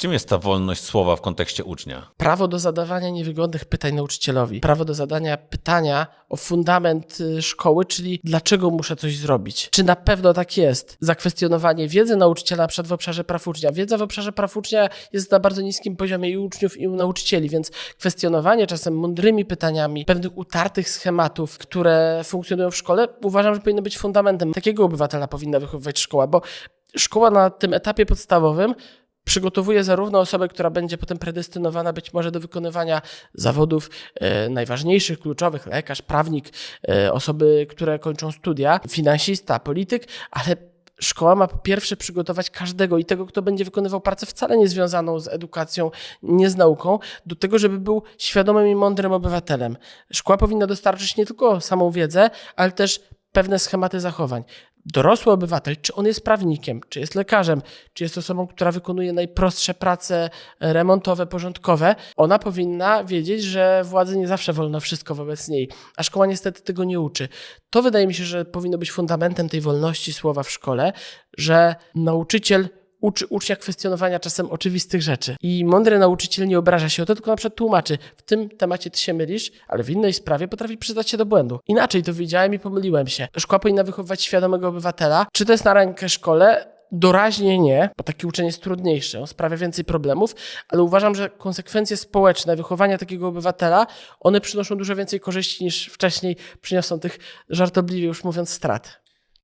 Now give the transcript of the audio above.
Czym jest ta wolność słowa w kontekście ucznia? Prawo do zadawania niewygodnych pytań nauczycielowi. Prawo do zadania pytania o fundament y, szkoły, czyli dlaczego muszę coś zrobić. Czy na pewno tak jest? Zakwestionowanie wiedzy nauczyciela, na przykład w obszarze praw ucznia. Wiedza w obszarze praw ucznia jest na bardzo niskim poziomie i uczniów, i nauczycieli, więc kwestionowanie czasem mądrymi pytaniami pewnych utartych schematów, które funkcjonują w szkole, uważam, że powinno być fundamentem. Takiego obywatela powinna wychowywać szkoła, bo szkoła na tym etapie podstawowym przygotowuje zarówno osobę, która będzie potem predestynowana być może do wykonywania zawodów e, najważniejszych, kluczowych, lekarz, prawnik, e, osoby, które kończą studia, finansista, polityk, ale szkoła ma po pierwsze przygotować każdego i tego, kto będzie wykonywał pracę wcale nie związaną z edukacją, nie z nauką, do tego, żeby był świadomym i mądrym obywatelem. Szkoła powinna dostarczyć nie tylko samą wiedzę, ale też pewne schematy zachowań. Dorosły obywatel, czy on jest prawnikiem, czy jest lekarzem, czy jest osobą, która wykonuje najprostsze prace remontowe, porządkowe, ona powinna wiedzieć, że władzy nie zawsze wolno wszystko wobec niej, a szkoła niestety tego nie uczy. To wydaje mi się, że powinno być fundamentem tej wolności słowa w szkole, że nauczyciel uczy ucznia kwestionowania czasem oczywistych rzeczy. I mądry nauczyciel nie obraża się o to, tylko na przykład tłumaczy, w tym temacie ty się mylisz, ale w innej sprawie potrafi przyznać się do błędu. Inaczej to widziałem i pomyliłem się. Szkoła powinna wychowywać świadomego obywatela. Czy to jest na rękę szkole? Doraźnie nie, bo takie uczenie jest trudniejsze, on sprawia więcej problemów, ale uważam, że konsekwencje społeczne wychowania takiego obywatela, one przynoszą dużo więcej korzyści niż wcześniej przyniosą tych, żartobliwie już mówiąc, strat.